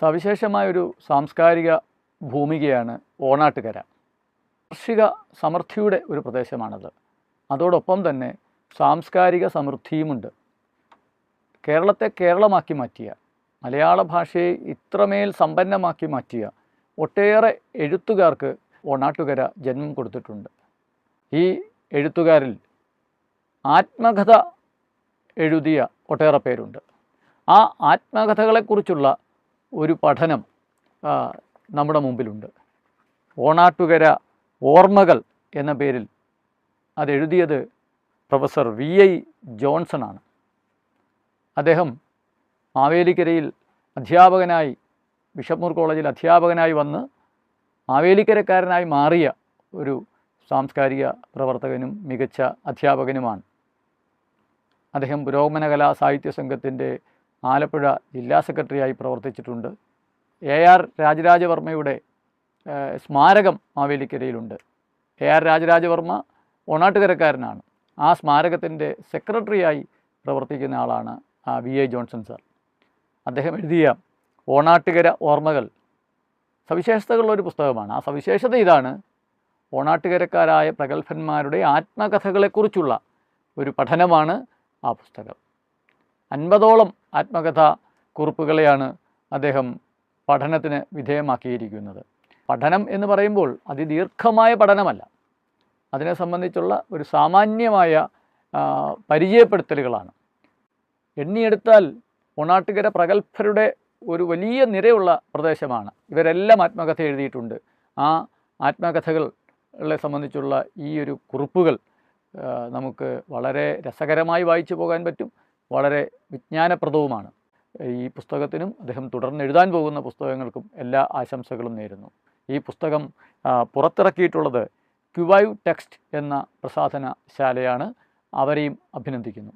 സവിശേഷമായൊരു സാംസ്കാരിക ഭൂമികയാണ് ഓണാട്ടുകര. കാർഷിക സമൃദ്ധിയുടെ ഒരു പ്രദേശമാണത്. അതോടൊപ്പം തന്നെ സാംസ്കാരിക സമൃദ്ധിയുമുണ്ട്. കേരളത്തെ കേരളമാക്കി മാറ്റിയ മലയാള ഭാഷയെ ഇത്രമേൽ സമ്പന്നമാക്കി മാറ്റിയ ഒട്ടേറെ എഴുത്തുകാർക്ക് ഓണാട്ടുകര ജന്മം കൊടുത്തിട്ടുണ്ട്. ഈ എഴുത്തുകാരിൽ ആത്മകഥ എഴുതിയ ഒട്ടേറെ പേരുണ്ട്. ആ ആത്മകഥകളെക്കുറിച്ചുള്ള ഒരു പഠനം നമ്മുടെ മുമ്പിലുണ്ട്. ഓണാട്ടുകര ഓർമ്മകൾ എന്ന പേരിൽ അതെഴുതിയത് പ്രൊഫസർ വി ഐ ആണ് അദ്ദേഹം മാവേലിക്കരയിൽ അധ്യാപകനായി ബിഷപ്പൂർ കോളേജിൽ അധ്യാപകനായി വന്ന് മാവേലിക്കരക്കാരനായി മാറിയ ഒരു സാംസ്കാരിക പ്രവർത്തകനും മികച്ച അധ്യാപകനുമാണ്. അദ്ദേഹം പുരോഗമന കലാ സാഹിത്യ സംഘത്തിന്റെ ആലപ്പുഴ ജില്ലാ സെക്രട്ടറിയായി പ്രവർത്തിച്ചിട്ടുണ്ട്. എ ആർ രാജരാജവർമ്മയുടെ സ്മാരകം മാവേലിക്കരയിലുണ്ട്. എ ആർ രാജരാജവർമ്മ ഒണാട്ടുകരക്കാരനാണ് ആ സ്മാരകത്തിന്റെ സെക്രട്ടറിയായി പ്രവർത്തിക്കുന്ന ആളാണ് വി എ ജോൺസൺ സാർ. അദ്ദേഹം എഴുതിയ ഓണാട്ടുകര ഓർമ്മകൾ സവിശേഷതകളുള്ള ഒരു പുസ്തകമാണ്. ആ സവിശേഷത ഇതാണ് ഓണാട്ടുകരക്കാരായ പ്രഗത്ഭന്മാരുടെ ആത്മകഥകളെക്കുറിച്ചുള്ള ഒരു പഠനമാണ് ആ പുസ്തകം. അൻപതോളം ആത്മകഥ കുറിപ്പുകളെയാണ് അദ്ദേഹം പഠനത്തിന് വിധേയമാക്കിയിരിക്കുന്നത്. പഠനം എന്ന് പറയുമ്പോൾ അതിദീർഘമായ പഠനമല്ല. അതിനെ സംബന്ധിച്ചുള്ള ഒരു സാമാന്യമായ പരിചയപ്പെടുത്തലുകളാണ്. എണ്ണിയെടുത്താൽ ഒണാട്ടുകര പ്രഗത്ഭരുടെ ഒരു വലിയ നിരയുള്ള പ്രദേശമാണ്. ഇവരെല്ലാം ആത്മകഥ എഴുതിയിട്ടുണ്ട്. ആ ആത്മകഥകളെ സംബന്ധിച്ചുള്ള ഈ ഒരു കുറിപ്പുകൾ നമുക്ക് വളരെ രസകരമായി വായിച്ചു പോകാൻ പറ്റും. വളരെ വിജ്ഞാനപ്രദവുമാണ്. ഈ പുസ്തകത്തിനും അദ്ദേഹം തുടർന്ന് എഴുതാൻ പോകുന്ന പുസ്തകങ്ങൾക്കും എല്ലാ ആശംസകളും നേരുന്നു. ഈ പുസ്തകം പുറത്തിറക്കിയിട്ടുള്ളത് ക്യുവൈവ് ടെക്സ്റ്റ് എന്ന പ്രസാധന ശാലയാണ് അവരെയും അഭിനന്ദിക്കുന്നു.